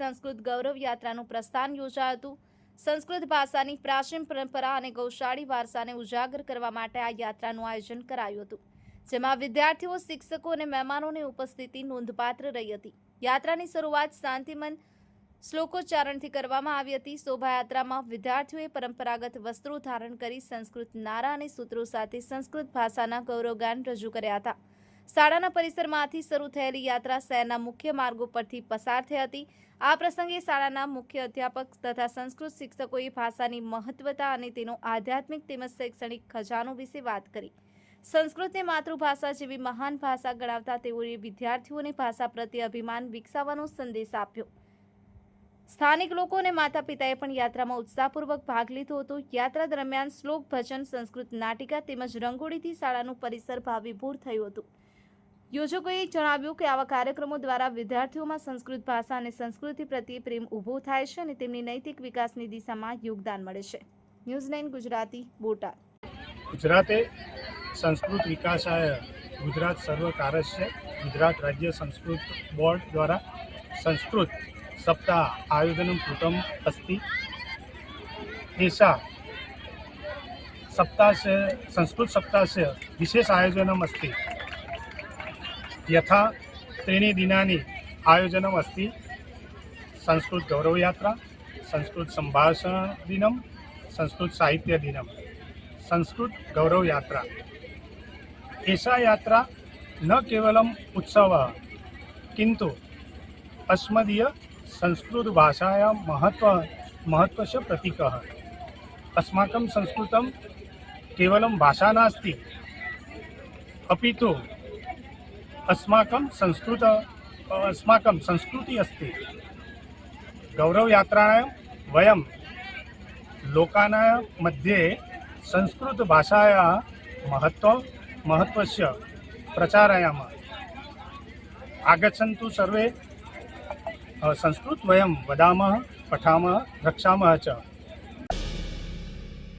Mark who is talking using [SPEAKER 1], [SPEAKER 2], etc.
[SPEAKER 1] સંસ્કૃત હતું સંસ્કૃત ભાષાની પ્રાચીન પરંપરા અને ગૌશાળી વારસાને ઉજાગર કરવા માટે આ યાત્રાનું આયોજન કરાયું હતું, જેમાં વિદ્યાર્થીઓ, શિક્ષકો અને મહેમાનોની ઉપસ્થિતિ નોંધપાત્ર રહી હતી. યાત્રાની શરૂઆત શાંતિમન શ્લોકોચ્ચારણથી કરવામાં આવી હતી. શોભાયાત્રામાં વિદ્યાર્થીઓએ પરંપરાગત વસ્ત્રો ધારણ કરી સંસ્કૃત નારા અને સૂત્રો સાથે સંસ્કૃત ભાષાના ગૌરવગાન રજૂ કર્યા હતા. શાળાના પરિસરમાંથી શરૂ થયેલી યાત્રા શહેરના મુખ્ય માર્ગો પરથી પસાર થઈ હતી. આ પ્રસંગે શાળાના મુખ્ય અધ્યાપક તથા સંસ્કૃત શિક્ષકોએ ભાષાની મહત્વતા અને તેનો આધ્યાત્મિક તેમજ શૈક્ષણિક ખજાનો વિશે વાત કરી. સંસ્કૃતને માતૃભાષા જેવી મહાન ભાષા ગણાવતા તેઓએ વિદ્યાર્થીઓને ભાષા પ્રત્યે અભિમાન વિકસાવવાનો સંદેશ આપ્યો. સ્થાનિક લોકો અને માતા પિતાએ પણ યાત્રામાં ઉત્સાહપૂર્વક ભાગ લીધો હતો. યાત્રા દરમિયાન શ્લોક, ભજન, સંસ્કૃત, નાટિકા તેમજ રંગોળીથી શાળાનું પરિસર ભાવિભૂર થયું હતું. યોજકોએ જણાવ્યું કે આવા કાર્યક્રમો દ્વારા વિદ્યાર્થીઓમાં સંસ્કૃત ભાષા અને સંસ્કૃતિ પ્રત્યે પ્રેમ ઊભો થાય છે અને તેમની નૈતિક વિકાસની દિશામાં યોગદાન મળે છે. News nine Gujarati, Botad.
[SPEAKER 2] ગુજરાતે સંસ્કૃત વિકાસાય ગુજરાત સર્વકારસ્ય ગુજરાત રાજ્ય સંસ્કૃત બોર્ડ દ્વારા સંસ્કૃત सप्ताह आयोजनं कृतम् अस्ति एषा सप्ताहस्य संस्कृतसप्ताहस्य विशेष आयोजनम् अस्ति यथा त्रीणि दिनानि आयोजनम् अस्ति संस्कृतगौरवयात्रा संस्कृतसम्भाषणदिनं संस्कृतसाहित्यदिनं संस्कृतगौरवयात्रा एषा यात्रा न केवलम् उत्सवः किन्तु अस्मदीय संस्कृतभाषायां महत्व महत्वस्य प्रतीकः अस्माकं संस्कृतं केवलं भाषा नास्ति अपि तु अस्माकं संस्कृत अस्माकं संस्कृतिः अस्ति गौरवयात्रायां वयं लोकानां मध्ये संस्कृतभाषायाः महत्त्वं महत्त्वस्य प्रचारयामः आगच्छन्तु सर्वे સંસ્કૃત વયમ વદામહ પઠામહ રક્ષામહ ચ.